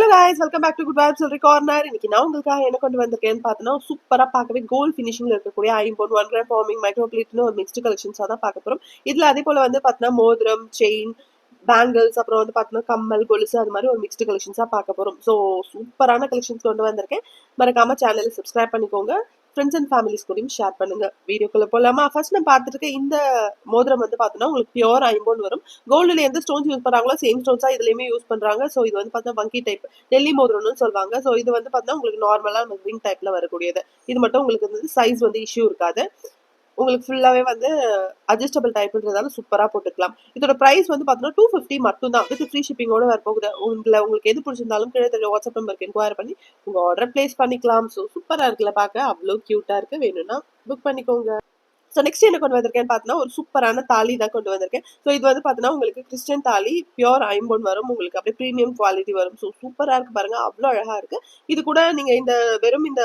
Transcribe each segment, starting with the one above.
Hello guys welcome back to good vibe சொல்றி corner இன்னைக்கு நான் உங்களுக்காக என்ன கொண்டு வந்திருக்கேன்னு பார்த்தோன்னா சூப்பரா பார்க்கவே கோல்ட் ஃபினிஷிங்ல இருக்கக்கூடிய ஐம்போன் ஒன் கிராம் ஃபார்மிங் மைக்ரோ பிளேட்னு ஒரு மிக்ஸ்டு கலெக்ஷன்ஸாக தான் பார்க்க போறோம். இதுல அதே போல வந்து பார்த்தோன்னா மோதிரம் செயின் பேங்கிள்ஸ் அப்புறம் வந்து பார்த்தோன்னா கம்மல் கொலுசு அது மாதிரி ஒரு மிக்ஸ்டு கலெக்ஷன்ஸாக பார்க்க போறோம். ஸோ சூப்பரான கலெக்ஷன்ஸ் கொண்டு வந்திருக்கேன். மறக்காம சேனலை சப்ஸ்கிரைப் பண்ணிக்கோங்க. ஃப்ரெண்ட்ஸ் அண்ட் ஃபேமிலிஸ் கூடயும் ஷேர் பண்ணுங்க. வீடியோக்குள்ள போலாமா? ஃபர்ஸ்ட் நான் பார்த்துருக்க இருக்க இந்த மோதிரம் வந்து பார்த்தோன்னா உங்களுக்கு பியூர் ஐம்பொன் வரும். கோல்டுல எந்த ஸ்டோன்ஸ் யூஸ் பண்றாங்களோ சேம் ஸ்டோன்ஸா இதுலயுமே யூஸ் பண்றாங்க. ஸோ இது வந்து பார்த்தா வங்கி டைப் டெல்லி மோதிரம்னு சொல்லுவாங்க. ஸோ இது வந்து பார்த்தா உங்களுக்கு நார்மலா நம்ம ரிங் டைப்ல வரக்கூடியது. இது மட்டும் உங்களுக்கு வந்து சைஸ் வந்து இஷ்யூ இருக்காது. உங்களுக்கு ஃபுல்லாகவே வந்து அட்ஜஸ்டபிள் டைப்ன்றதால சூப்பராக போட்டுக்கலாம். இதோட ப்ரைஸ் வந்து பார்த்தோன்னா டூ ஃபிஃப்டி மட்டும் தான் வித் ஃப்ரீ ஷிப்பிங்கோட வரப்போகுது. உங்களை உங்களுக்கு எது பிடிச்சிருந்தாலும் கீழே தெரிய வாட்ஸ்அப் நம்பருக்கு என்கொயர் பண்ணி உங்கள் ஆர்டர் பிளேஸ் பண்ணிக்கலாம். ஸோ சூப்பராக இருக்குல்ல பார்க்க. அவ்வளோ க்யூட்டாக இருக்குது வேணும்னா புக் பண்ணிக்கோங்க. ஸோ நெக்ஸ்ட் என்ன கொண்டு வந்திருக்கேன்னு பார்த்தீங்கன்னா ஒரு சூப்பரான தாலி தான் கொண்டு வந்திருக்கேன். ஸோ இது வந்து பார்த்தீங்கன்னா உங்களுக்கு கிறிஸ்டியன் தாலி பியூர் ஐம்போன் வரும். உங்களுக்கு அப்படியே ப்ரீமியம் குவாலிட்டி வரும். ஸோ சூப்பராக இருக்கு பாருங்க. அவ்வளோ அழகாக இருக்குது இது கூட நீங்கள் இந்த வெறும் இந்த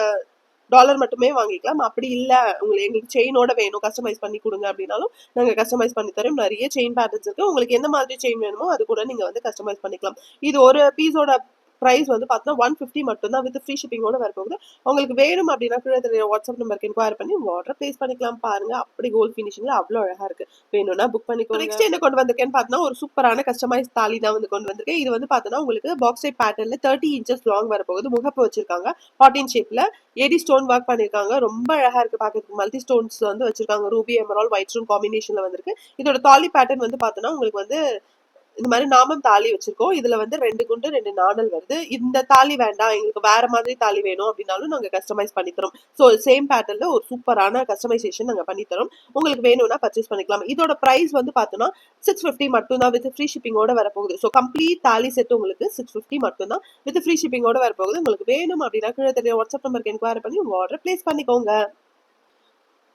டாலர் மட்டுமே வாங்கிக்கலாம். அப்படி இல்லை உங்களுக்கு எங்களுக்கு செயினோட வேணும் கஸ்டமைஸ் பண்ணி கொடுங்க அப்படின்னாலும் நாங்கள் கஸ்டமைஸ் பண்ணி தரோம். நிறைய செயின் பேட்டர்ன்ஸ் இருக்கு. உங்களுக்கு எந்த மாதிரி செயின் வேணுமோ அது கூட நீங்க வந்து கஸ்டமைஸ் பண்ணிக்கலாம். இது ஒரு பீஸோட ப்ரைஸ் வந்து பார்த்தீங்கன்னா ஒன் ஃபிஃப்டி மட்டும் தான் வித் ஃப்ரீ ஷிப்பிங்கோட வரப்போகுது உங்களுக்கு வேணும் அப்படின்னா கீழே தெரிய வாட்ஸ்அப் நம்பருக்கு என்கொயர் பண்ணி உங்க ஆர்டர் பிளேஸ் பண்ணிக்கலாம். பாருங்க அப்படி கோல்ட் ஃபினிஷிங்ல அவ்வளோ அழகா இருக்கு. வேணும்னா புக் பண்ணிக்கோ நெக்ஸ்ட் என்ன கொண்டு வந்திருக்கேன்னு பார்த்தீங்கன்னா ஒரு சூப்பரான கஸ்டமைஸ் தாலி தான் வந்து கொண்டு வந்திருக்கேன். இது வந்து பார்த்தோன்னா உங்களுக்கு பாக்ஸ் டைப் பேட்டர்ல தேர்ட்டி இன்ச்சஸ் லாங் வரப்போகுது முகப்பு வச்சிருக்காங்க. ஹாட்டின் ஷேப்ல ஏடி ஸ்டோன் ஒர்க் பண்ணிருக்காங்க. ரொம்ப அழகா இருக்கு பாக்கிறதுக்கு. மல்டி ஸ்டோன்ஸ் வந்து வச்சிருக்காங்க. ரூபி எமரால் ஒயிட் ஸ்டோன் காம்பினேஷன்ல வந்திருக்கு. இதோட தாலி பேட்டர்ன் வந்து பார்த்தோன்னா உங்களுக்கு வந்து இந்த மாதிரி நாமம் தாலி வச்சிருக்கோம். இதுல வந்து ரெண்டு குண்டு ரெண்டு நாடல் வருது. இந்த தாலி வேண்டாம். எங்களுக்கு வேற மாதிரி தாலி வேணும் அப்படின்னாலும் நாங்க கஸ்டமைஸ் பண்ணி தரோம். ஸோ சேம் பேட்டர்ல ஒரு சூப்பரான கஸ்டமைசேஷன் நாங்க பண்ணி தரோம். உங்களுக்கு வேணும்னா பர்ச்சேஸ் பண்ணிக்கலாம். இதோட பிரைஸ் வந்து பார்த்தோம்னா சிக்ஸ் ஃபிஃப்டி மட்டும் தான் வித் ஃப்ரீ ஷிப்பிங்கோட வரப்போகுது. ஸோ கம்ப்ளீட் தாலி செட் உங்களுக்கு சிக்ஸ் ஃபிஃப்டி மட்டும் தான் வித் ஃப்ரீ ஷிப்பிங்கோட வரப்போகுது. உங்களுக்கு வேணும் அப்படின்னா கீழே தெரிய வாட்ஸ்அப் நம்பருக்கு என்கொயரி பண்ணி உங்க ஆர்டர் பிளேஸ் பண்ணிக்கோங்க.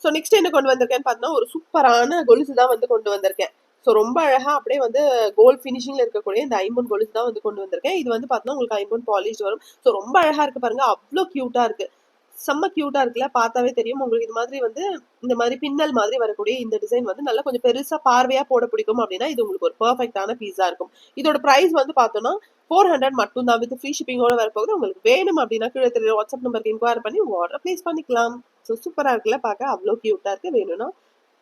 ஸோ நெக்ஸ்ட் என்ன கொண்டு வந்திருக்கேன்னு பார்த்தோன்னா ஒரு சூப்பரான கொலுசு தான் வந்து கொண்டு வந்திருக்கேன். ஸோ ரொம்ப அழகாக அப்படியே வந்து கோல்ட் ஃபினிஷிங்கில் இருக்கக்கூடிய இந்த ஐம்பொன் கொலுசு தான் வந்து கொண்டு வந்திருக்கேன். இது வந்து பார்த்தோன்னா உங்களுக்கு ஐம்பொன் பாலிஷ் வரும். ஸோ ரொம்ப அழகாக இருக்கு பாருங்க. அவ்வளோ க்யூட்டாக இருக்கு. செம்ம க்யூட்டாக இருக்குல்ல? பார்த்தாவே தெரியும். உங்களுக்கு இது மாதிரி வந்து இந்த மாதிரி பின்னல் மாதிரி வரக்கூடிய இந்த டிசைன் வந்து நல்லா கொஞ்சம் பெருசாக பார்வையாக போட பிடிக்கும் அப்படின்னா இது உங்களுக்கு ஒரு பர்ஃபெக்டான பீஸா இருக்கும். இதோட ப்ரைஸ் வந்து பார்த்தோன்னா ஃபோர் ஹண்ட்ரட் மட்டும் தான் வித் ஃப்ரீ ஷிப்பிங்கோட வரப்போகுது. உங்களுக்கு வேணும் அப்படின்னா கீழே தெரிய வாட்ஸ்அப் நம்பருக்கு இன்கொயர் பண்ணி உங்கள் ஆர்டர் பிளேஸ் பண்ணிக்கலாம். ஸோ சூப்பராக இருக்குல்ல? பார்க்க அவ்வளோ க்யூட்டாக இருக்குது வேணும்னா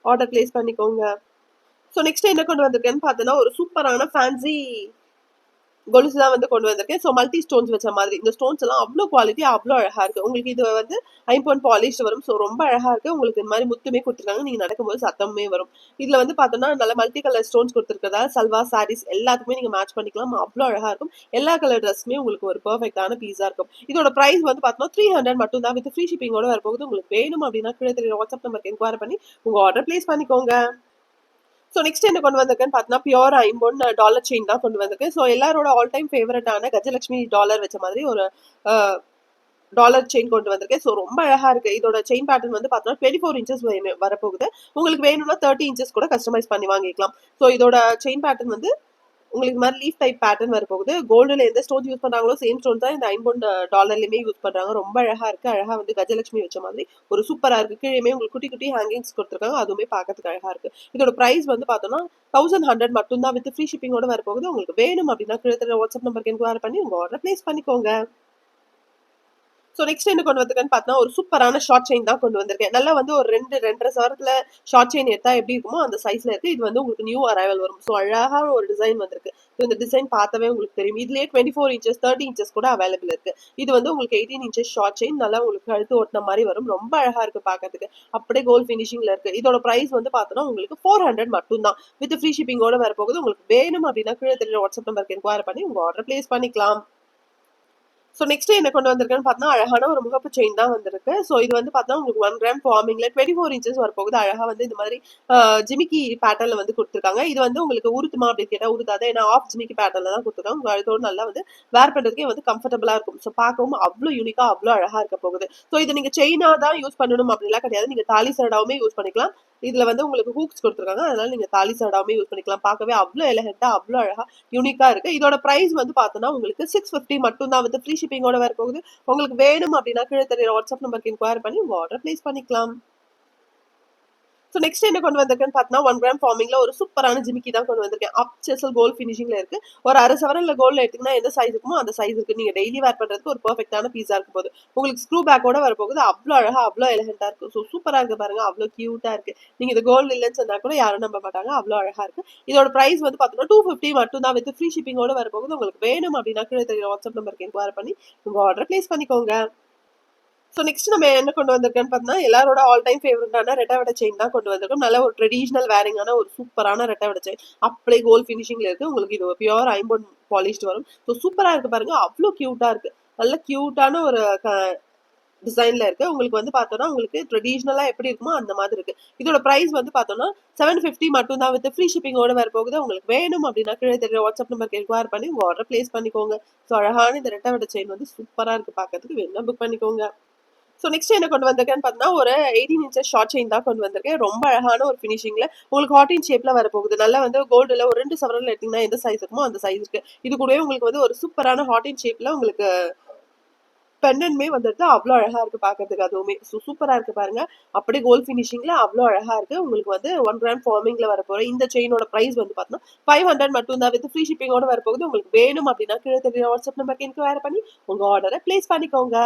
ஆர்டர் பிளேஸ் பண்ணிக்கோங்க. ஸோ நெக்ஸ்ட் என்ன கொண்டு வந்திருக்கேன்னு பார்த்தோன்னா ஒரு சூப்பரான ஃபேன்சி கொலுசு தான் வந்து கொண்டு வந்திருக்கேன். ஸோ மல்டி ஸ்டோன்ஸ் வச்ச மாதிரி. இந்த ஸ்டோன்ஸ் எல்லாம் அவ்வளோ குவாலிட்டி அவ்வளோ அழகாக இருக்குது உங்களுக்கு இது வந்து ஐம்பொன் பாலிஷ் வரும். ஸோ ரொம்ப அழகாக இருக்குது உங்களுக்கு இந்த மாதிரி முத்துமே கொடுத்துருக்காங்க. நீங்கள் நடக்கும்போது சத்தமே வரும். இதில் வந்து பார்த்தோன்னா நல்ல மல்டி கலர் ஸ்டோன்ஸ் கொடுத்துருக்கதா சல்வா சாரீஸ் எல்லாத்துக்குமே நீங்கள் மேட்ச் பண்ணிக்கலாம். அவ்வளோ அழகாக இருக்கும். எல்லா கலர் ட்ரெஸ்ஸுமே உங்களுக்கு ஒரு பர்ஃபெக்டான பீஸாக இருக்கும். இதோட ப்ரைஸ் வந்து பார்த்தோன்னா த்ரீ ஹண்ட்ரட் மட்டும் தான். வித் ஃப்ரீ ஷிப்பிங்கோட வரப்போகுது. உங்களுக்கு வேணும் அப்படின்னா கீழே தெரிய வாட்ஸ்அப் நம்பருக்கு என்கொயரி பண்ணி உங்கள் ஆர்டர் பிளேஸ் பண்ணிக்கோங்க. ஸோ நெக்ஸ்ட் என்ன கொண்டு வந்திருக்கேன்னு பார்த்தீங்கன்னா பியூர் ஐம்பொன் டாலர் செயின் தான் கொண்டு வந்திருக்கேன். ஸோ எல்லாரோட ஆல் டைம் ஃபேவரட்டான கஜலட்சுமி டாலர் வச்ச மாதிரி ஒரு டாலர் செயின் கொண்டு வந்திருக்கேன். ஸோ ரொம்ப அழகாக இருக்குது இதோட செயின் பேட்டர்ன் வந்து பார்த்தோம்னா டுவெண்ட்டி ஃபோர் இன்ச்சஸ் வரப்போகுது. உங்களுக்கு வேணும்னா தேர்ட்டி இன்ச்சஸ் கூட கஸ்டமைஸ் பண்ணி வாங்கிக்கலாம். ஸோ இதோட செயின் பேட்டர்ன் வந்து உங்களுக்கு மாதிரி லீஃப் டைப் பேட்டர்ன் வரப்போகுது. கோல்டுல எந்த ஸ்டோன் யூஸ் பண்றாங்களோ சேம் ஸ்டோன் தான் இந்த ஐம்பொன் டாலர்லயுமே யூஸ் பண்றாங்க. ரொம்ப அழகா இருக்கு. அழகா வந்து கஜலட்சுமி வச்ச மாதிரி. ஒரு சூப்பரா இருக்கு. கீழே உங்களுக்கு குட்டி குட்டி ஹேங்கிங்ஸ் கொடுத்துருக்காங்க. அதுவுமே பார்க்கறதுக்கு அழகா இருக்கு. இதோட பிரைஸ் வந்து பார்த்தோம்னா தௌசண்ட் ஹண்ட்ரட் மட்டும் தான் வித் ஃப்ரீ ஷிப்பிங்கோட வரப்போகுது. உங்களுக்கு வேணும் அப்படின்னா கீழே வாட்ஸ்அப் நம்பருக்கு என்கொயர் பண்ணி உங்க ஆர்டர் பிளேஸ் பண்ணிக்கோங்க. ஸோ நெக்ஸ்ட் என்ன கொண்டு வந்திருக்கேன்னு பார்த்தா ஒரு சூப்பரான ஷார்ட் செயின் தான் கொண்டு வந்திருக்கேன். நல்லா வந்து ஒரு ரெண்டு ரெண்டரை சவரத்துல ஷார்ட் செயின் எடுத்தா எப்படி இருக்குமோ அந்த சைஸ்ல இருக்கு. இது வந்து உங்களுக்கு நியூ அரைவல் வரும். ஸோ அழகான ஒரு டிசைன் வந்திருக்கு. ஸோ இந்த டிசைன் பார்த்தாவே உங்களுக்கு தெரியும். இதுலேயே twenty four inches thirty inches கூட அவைலபிள் இருக்கு. இது வந்து உங்களுக்கு எயிட்டீன் இன்ச்சஸ் ஷார்ட் செயின் நல்லா உங்களுக்கு கழுத்து ஓட்டின மாதிரி வரும். ரொம்ப அழகா இருக்கு பார்க்கறதுக்கு. அப்படியே கோல்ட் ஃபினிஷிங்ல இருக்கு. இதோட பிரைஸ் வந்து பார்த்தோன்னா உங்களுக்கு ஃபோர் ஹண்ட்ரட் மட்டும் தான். வித் ஃப்ரீ ஷிப்பிங்கோட வரப்போகுது. உங்களுக்கு வேணும் அப்படின்னா கீழே தெரியல வாட்ஸ்அப் நம்பருக்கு என்கொயர் பண்ணி உங்க ஆர்டர் பிளேஸ் பண்ணிக்கலாம். ஸோ நெக்ஸ்ட் என்ன கொண்டு வந்திருக்கேன்னு பார்த்தா அழகான ஒரு முகப்பு செயின் தான் வந்திருக்கு. ஸோ இது வந்து பார்த்தா உங்களுக்கு ஒன் கிராம் ஃபார்மிங்ல டுவெண்ட்டி ஃபோர் இன்ச்சஸ் வரப்போகுது. அழகா வந்து இந்த மாதிரி ஜிமிக்கி பேட்டர்ல வந்து கொடுத்துருக்காங்க. இது வந்து உங்களுக்கு உருத்துமா அப்படின்னு கேட்டால் உருத்தாத ஏன்னா ஆஃப் ஜிமிக்கி பேட்டர்ல தான் கொடுத்துருக்காங்க. உங்கள் அழுத்தோடு நல்லா வந்து வேர் பண்ணுறதுக்கே வந்து கம்ஃபர்டபுளா இருக்கும். ஸோ பார்க்கவும் அவ்வளோ யூனிக்கா அவ்வளோ அழகா இருக்க போகுது. ஸோ இது நீங்க செயினா தான் யூஸ் பண்ணணும் அப்படிலாம் கிடையாது. நீங்க தாலி சரடாவுமே யூஸ் பண்ணிக்கலாம். இதுல வந்து உங்களுக்கு ஹூக்ஸ் கொடுத்துருக்காங்க. அதனால நீங்க தாலி சரடாவுமே யூஸ் பண்ணிக்கலாம். பார்க்கவே அவ்வளோ எலகெண்ட்டாக அவ்வளோ அழகா யூனிக்கா இருக்கு. இதோட பிரைஸ் வந்து பார்த்தோன்னா உங்களுக்கு சிக்ஸ் ஃபிஃப்டி மட்டும் தான் வந்து ஃப்ரீ ஷிப்பிங்கோட போகுது. உங்களுக்கு வேணும் அப்படின்னா கீழே தெரியற வாட்ஸ்அப் நம்பருக்கு இன்கொயர் பண்ணி உங்கள் ஆர்டர் பிளேஸ் பண்ணிக்கலாம். ஸோ நெக்ஸ்ட் என்ன கொண்டு வந்திருக்கேன்னு பார்த்தீங்கன்னா ஒன் கிராம் ஃபார்மிங்ல ஒரு சூப்பரான ஜிமிக்கி தான் கொண்டு வந்திருக்கேன். அப் செசல் கோல் ஃபினிஷிங்ல இருக்கு. ஒரு அரை சவரன்ல கோல்ட்ல எடுத்தீங்கன்னா எந்த சைஸ் இருக்குமோ அந்த சைஸ் இருக்கு. நீங்க டெய்லி வேர் பண்றதுக்கு ஒரு பர்ஃபெக்டான பீஸா இருக்கும் போது உங்களுக்கு ஸ்க்ரூ பேக்கோட வரப்போகுது. அவ்வளோ அழகா அவ்வளோ எலகண்டா இருக்கும் ஸோ சூப்பரா இருக்கு பாருங்க. அவ்வளோ கியூட்டா இருக்கு. நீங்க இது கோல்டு இல்லைன்னு சொன்னா கூட யாரும் நம்ப மாட்டாங்க. அவ்வளோ அழகா இருக்கு. இதோட பிரைஸ் வந்து பார்த்தீங்கன்னா டூ ஃபிஃப்டி மட்டும் தான். வித் ஃப்ரீ ஷிப்பிங்கோட வரப்போகுது. உங்களுக்கு வேணும் அப்படின்னா கீழே தெரியும் வாட்ஸ்அப் நம்பருக்கு என்கொயர் பண்ணி உங்க ஆர்டர் பிளேஸ் பண்ணிக்கோங்க. ஸோ நெக்ஸ்ட் நம்ம என்ன கொண்டு வந்திருக்கேன்னு பார்த்தோம்னா எல்லாரோட ஆல் டைம் ஃபேவரட்டான ரெட்டை செயின் தான் கொண்டு வந்திருக்கோம். நல்ல ஒரு ட்ரெடிஷ்னல் வேரிங்கான ஒரு சூப்பரான ரெட்டை செயின் அப்படியே கோல்ட் ஃபினிஷிங்ல இருக்கு. உங்களுக்கு இது பியூர் ஐம்பொன் பாலிஷ்ட் வரும். ஸோ சூப்பராக இருக்கு பாருங்க. அவ்வளோ க்யூட்டாக இருக்கு. நல்ல க்யூட்டான ஒரு டிசைன்ல இருக்கு. உங்களுக்கு வந்து பார்த்தோன்னா உங்களுக்கு ட்ரெடிஷ்னலா எப்படி இருக்குமோ அந்த மாதிரி இருக்கு. இதோட ப்ரைஸ் வந்து பார்த்தோன்னா செவன் ஃபிஃப்டி மட்டும் தான். வித் ஃப்ரீ ஷிப்பிங்கோட வர போகுது உங்களுக்கு வேணும் அப்படின்னா கீழே தெரிய வாட்ஸ்அப் நம்பருக்கு என்கொயர் பண்ணி ஆர்டர் பிளேஸ் பண்ணிக்கோங்க. ஸோ அழகான இந்த ரெட்டை செயின் வந்து சூப்பராக இருக்கு. பார்க்கறதுக்கு வேணும் புக் பண்ணிக்கோங்க. ஸோ நெக்ஸ்ட் என்ன கொண்டு வந்திருக்கேன்னு பார்த்தீங்கன்னா ஒரு எயிட்டீன் இன்ச்சஸ் ஷார்ட் செயின் தான் கொண்டு வந்திருக்கேன். ரொம்ப அழகான ஒரு ஃபினிஷிங்கில் உங்களுக்கு ஹாட்டின் ஷேப்பில் வரப்போகுது. நல்லா வந்து கோல்டில் ஒரு ரெண்டு சவரில் எடுத்தீங்கன்னா எந்த சைஸ் இருக்குமோ அந்த சைஸ் இருக்கு இது கூடவே உங்களுக்கு வந்து ஒரு சூப்பரான ஹாட்டின் ஷேப்பில் உங்களுக்கு பெண்டன்மே வந்துட்டு அவ்வளோ அழகா இருக்கு பார்க்கறதுக்கு அதுவுமே. ஸோ சூப்பரா இருக்கு பாருங்க. அப்படியே கோல்ட் ஃபினிஷிங்ல அவ்வளோ அழகா இருக்கு. உங்களுக்கு வந்து ஒன் கிராம் ஃபார்மிங்ல வரப்போற இந்த செயினோட பிரைஸ் வந்து பார்த்தோம்னா ஃபைவ் ஹண்ட்ரட் மட்டும் தான். வித் ஃப்ரீ ஷிப்பிங்கோட வரப்போகுது. உங்களுக்கு வேணும் அப்படின்னா கீழே தெரிய வாட்ஸ்அப் நம்பருக்கு என்கொயர் பண்ணி உங்க ஆர்டரை பிளேஸ் பண்ணிக்கோங்க.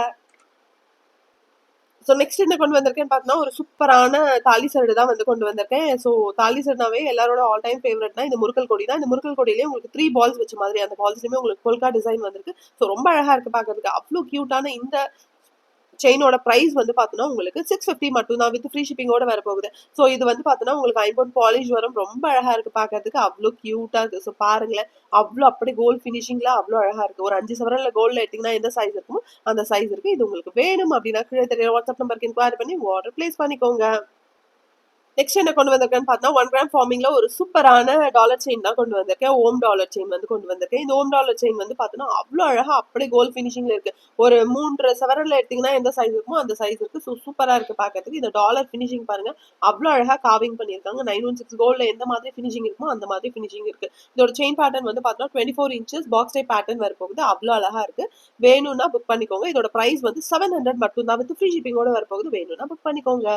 ஸோ நெக்ஸ்ட் என்ன கொண்டு வந்திருக்கேன்னு பார்த்தீங்கன்னா ஒரு சூப்பரான தாலி சரடு தான் வந்து கொண்டு வந்திருக்கேன். ஸோ தாலி சரடாவே எல்லாரோட ஆல் டைம் ஃபேவரட்னா இந்த முருக்கல் கொடி தான். இந்த முருக்கல் கொடியிலேயே உங்களுக்கு த்ரீ பால்ஸ் வச்ச மாதிரி அந்த பால்ஸ்லேயுமே உங்களுக்கு கொல்கா டிசைன் வந்திருக்கு. ஸோ ரொம்ப அழகா இருக்கு பார்க்கறதுக்கு. அவ்வளோ க்யூட்டான இந்த செயினோட ப்ரைஸ் வந்து பார்த்தோன்னா உங்களுக்கு சிக்ஸ் ஃபிஃப்டி மட்டும் தான் வித் ஃப்ரீ ஷிப்பிங்கோட வர போகுது. ஸோ இது வந்து பார்த்தோன்னா உங்களுக்கு ஐம்பொன் பாலிஷ் வரும். ரொம்ப அழகா இருக்கு பார்க்கறதுக்கு அவ்வளோ க்யூட்டாக இருக்கு. ஸோ பாருங்களேன். அவ்வளோ அப்படி கோல்ட் ஃபினிஷிங்ல அவ்வளோ அழகா இருக்கு. ஒரு அஞ்சு சவரில் கோல்ட்ல எடுத்தீங்கன்னா எந்த சைஸ் இருக்குமோ அந்த சைஸ் இருக்கு. இது உங்களுக்கு வேணும் அப்படின்னா கீழே தெரிய வாட்ஸ்அப் நம்பருக்கு இன்கொயரி பண்ணி ஆர்டர் பிளேஸ் பண்ணிக்கோங்க. நெக்ஸ்ட் என்ன கொண்டு வந்திருக்கேன்னு பார்த்தா ஒன் கிராம் ஃபார்மிங்ல ஒரு சூப்பரான டாலர் செயின் தான் கொண்டு வந்திருக்கேன். ஓம் டாலர் செயின் வந்து கொண்டு வந்திருக்கேன். இந்த ஓம் டாலர் செயின் வந்து பார்த்தோன்னா அவ்வளோ அழகாக அப்படியே கோல் ஃபினிஷிங்ல இருக்கு. ஒரு மூன்று சவரன்ல எடுத்தீங்கன்னா எந்த சைஸ் இருக்குமோ அந்த சைஸ் இருக்கு. ஸோ சூப்பராக இருக்கு பார்க்கறதுக்கு. இந்த டாலர் ஃபினிஷிங் பாருங்க அவ்வளோ அழகா காவிங் பண்ணியிருக்காங்க. நைன் ஒன் சிக்ஸ் கோல்டில் எந்த மாதிரி ஃபினிஷிங் இருக்குமோ அந்த மாதிரி ஃபினிஷிங் இருக்கு. இதோட செயின் பேட்டர்ன் வந்து பார்த்தோன்னா twenty four inches box type pattern வரப்போகுது. அவ்வளோ அழகா இருக்கு. வேணும்னா புக் பண்ணிக்கோங்க. இதோட ப்ரைஸ் வந்து செவன் ஹண்ட்ரட் மட்டும் தான் வித் ஃப்ரீ ஷிப்பிங்கோட வரப்போகுது. வேணும்னா புக் பண்ணிக்கோங்க.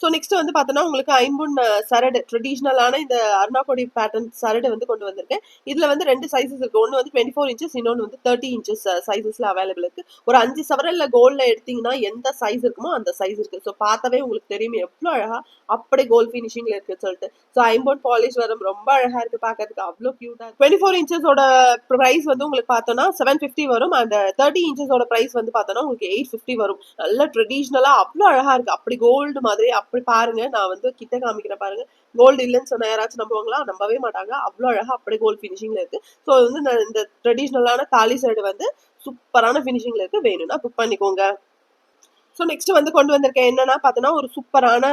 ஸோ நெக்ஸ்ட் வந்து பார்த்தோன்னா உங்களுக்கு ஐம்பொன் சரடு ட்ரெடிஷ்னலான இந்த அருணாக்கோடி பேட்டர்ன் சரடு வந்து கொண்டு வந்திருக்கேன் இதில் வந்து ரெண்டு சைஸஸ் இருக்கு. ஒன்று வந்து டுவெண்ட்டி ஃபோர் இன்ச்சஸ் இன்னொன்று வந்து தேர்ட்டி இன்ச்சஸ் சைஸஸ்ல அவைலபிள் இருக்கு. ஒரு அஞ்சு சவரல்ல கோல்டில் எடுத்தீங்கன்னா எந்த சைஸ் இருக்குமோ அந்த சைஸ் இருக்கு. ஸோ பார்த்தாவே உங்களுக்கு தெரியும் எவ்வளோ அழகா அப்படியே கோல்ட் ஃபினிஷிங்ல இருக்குன்னு சொல்லிட்டு. ஸோ ஐம்பொன் பாலிஷ் வரும். ரொம்ப அழகா இருக்கு பார்க்கறதுக்கு. அவ்வளோ கியூட்டா டுவெண்ட்டி ஃபோர் இன்ச்சஸோட ப்ரைஸ் வந்து உங்களுக்கு பார்த்தோன்னா செவன் ஃபிஃப்டி வரும். அந்த தேர்ட்டி இன்ச்சஸோட ப்ரைஸ் வந்து பார்த்தோன்னா உங்களுக்கு எயிட் ஃபிஃப்டி வரும். நல்ல ட்ரெடிஷ்னலா அவ்வளோ அழகா இருக்கு. அப்படி கோல்டு மாதிரி அப்படி பாருங்க. நான் வந்து கிட்ட காமிக்கிறேன் பாருங்க. கோல்டு இல்லைன்னு சொன்னா யாராச்சும் நம்புவாங்களா? நம்பவே மாட்டாங்க. அவ்வளோ அழகா அப்படியே கோல்டு ஃபினிஷிங்ல இருக்கு. ஸோ வந்து நான் இந்த ட்ரெடிஷ்னலான தாலி சைடு வந்து சூப்பரான ஃபினிஷிங்ல இருக்கு. வேணும்னா புக் பண்ணிக்கோங்க. ஸோ நெக்ஸ்ட் வந்து கொண்டு வந்திருக்கேன். என்னன்னா பார்த்தோன்னா ஒரு சூப்பரான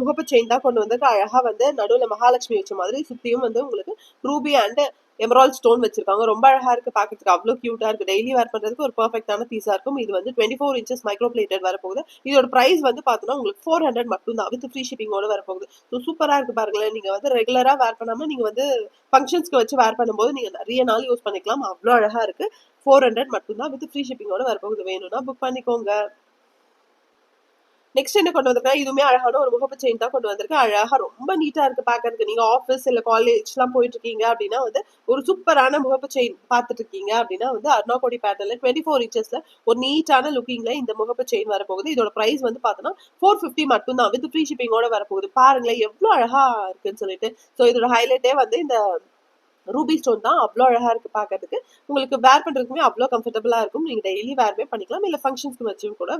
முகப்பு செயின் தான் கொண்டு வந்திருக்கு. அழகா வந்து நடுவில் மகாலட்சுமி வச்ச மாதிரி சுத்தியும் வந்து உங்களுக்கு ரூபி அண்ட் எமரால் ஸ்டோன் வச்சிருக்காங்க. ரொம்ப அழகா இருக்கு பாக்கிறதுக்கு. அவ்வளோ கியூட்டா இருக்கு. டெய்லி வேர் பண்றதுக்கு ஒரு பர்ஃபெக்டான பீஸா இருக்கும். இது வந்து twenty four inches micro plated வரப்போகுது. இதோட பிரைஸ் வந்து பார்த்தோன்னா உங்களுக்கு ஃபோர் ஹண்ட்ரட் மட்டும் தான் வித் ஃப்ரீ ஷிப்பிங்கோட வரப்போகுது. ஸோ சூப்பரா இருக்கு பாருங்களேன். நீங்க வந்து ரெகுலரா வேர் பண்ணாம நீங்க வந்து ஃபங்க்ஷன்ஸ்க்கு வச்சு வேர் பண்ணும்போது நீங்க நிறைய நாள் யூஸ் பண்ணிக்கலாம். அவ்வளோ அழகா இருக்கு. ஃபோர் ஹண்ட்ரட் மட்டும் தான் வித் ஃப்ரீ ஷிப்பிங்கோட வரப்போகுது. வேணும்னா புக் பண்ணிக்கோங்க. நெக்ஸ்ட் என்ன கொண்டு வந்திருக்கேன் இதுவுமே அழகான ஒரு முகப்பு செயின் தான் கொண்டு வந்திருக்கேன் அழகா ரொம்ப நீட்டா இருக்கு பாக்குறதுக்கு நீங்க ஆஃபீஸ் இல்ல காலேஜ் எல்லாம் போயிட்டு இருக்கீங்க அப்படின்னா வந்து ஒரு சூப்பரான முகப்பு செயின் பார்த்துட்டு இருக்கீங்க அப்படின்னா வந்து அர்ணாகோடி பேட்டர்ல டுவெண்ட்டி ஃபோர் இன்ச்சஸ்ல ஒரு நீட்டான லுக்கிங்ல இந்த முகப்பு செயின் வரப்போகுது. இதோட பிரைஸ் வந்து பார்த்தோன்னா ஃபோர் ஃபிஃப்டி மட்டும் தான் வித் ஃப்ரீ ஷிப்பிங்கோட வரப்போகுது. பாருங்களேன் எவ்வளவு அழகா இருக்குன்னு சொல்லிட்டு. ஸோ இதோட ஹைலைட்டே வந்து இந்த ரூபி ஸ்டோன் தான் அவ்வளோ அழகா இருக்கு பார்க்கறதுக்கு உங்களுக்கு வேர் பண்றதுக்குமே அவ்வளோ கம்ஃபர்டபுளா இருக்கும். நீங்க டெய்லி வேர்மே பண்ணிக்கலாம். இல்லை ஃபங்க்ஷன்ஸ்க்கு வச்சும் கூட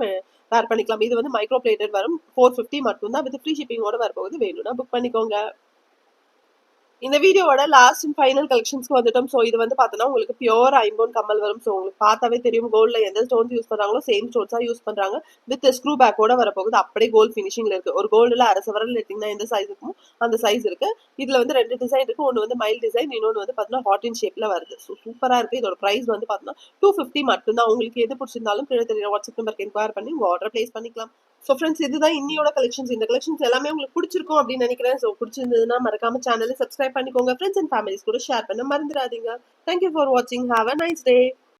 வேர் பண்ணிக்கலாம். இது வந்து மைக்ரோ பிளேட்டட் வரும். ஃபோர் ஃபிஃப்டி மட்டும் தான் வித் ஃப்ரீ ஷிப்பிங்கோட வரப்போகுது. வேணும்னா புக் பண்ணிக்கோங்க. இந்த வீடியோவோட லாஸ்ட் அண்ட் ஃபைனல் கலெக்ஷன்ஸ்க்கு வந்துட்டோம். ஸோ இது வந்து பார்த்தோன்னா உங்களுக்கு பியோர் ஐம்போன் கம்மல் வரும். ஸோ உங்களுக்கு பார்த்தாவே தெரியும் கோல்டில் எந்த ஸ்டோன்ஸ் யூஸ் பண்ணுறாங்களோ சேம் ஸ்டோன்ஸாக யூஸ் பண்ணுறாங்க வித் ஸ்க்ரூ பேக்கோட வரப்போகுது. அப்படியே கோல்ட் ஃபினிஷிங்ல இருக்கு. ஒரு கோல்டில் அரசவரில் சவரல் எந்த சைஸ் இருக்குமோ அந்த சைஸ் இருக்கு. இதுல வந்து ரெண்டு டிசைன் இருக்கு. ஒன்று வந்து மைல் டிசைன் இன்னொன்று வந்து பார்த்தீங்கன்னா ஹாட் இன் ஷேப்ல வருது. ஸோ சூப்பராக இருக்கு. இதோட ப்ரைஸ் வந்து பார்த்தீங்கன்னா டூ ஃபிஃப்டி மட்டும்தான். உங்களுக்கு எது பிடிச்சிருந்தாலும் கீழே தெரியும் வாட்ஸ்அப் நம்பருக்கு என்கொயர் பண்ணி உங்க ஆர்டர் பிளேஸ் பண்ணிக்கலாம். ஸோ ஃப்ரெண்ட்ஸ் இதுதான் இன்னியோட கலெக்ஷன்ஸ் இந்த கலெக்ஷன்ஸ் எல்லாமே உங்களுக்கு பிடிச்சிருக்கும் அப்படின்னு நினைக்கிறேன். ஸோ பிடிச்சிருந்ததுன்னா மறக்காம சேனலை சப்ஸ்கிரைப் பண்ணிக்கோங்க. ஃப்ரெண்ட்ஸ் அண்ட் ஃபேமிலிஸ் கூட ஷேர் பண்ண மறந்துடாதீங்க. தேங்க்யூ ஃபார் வாட்சிங் ஹாவ் அ நைஸ் டே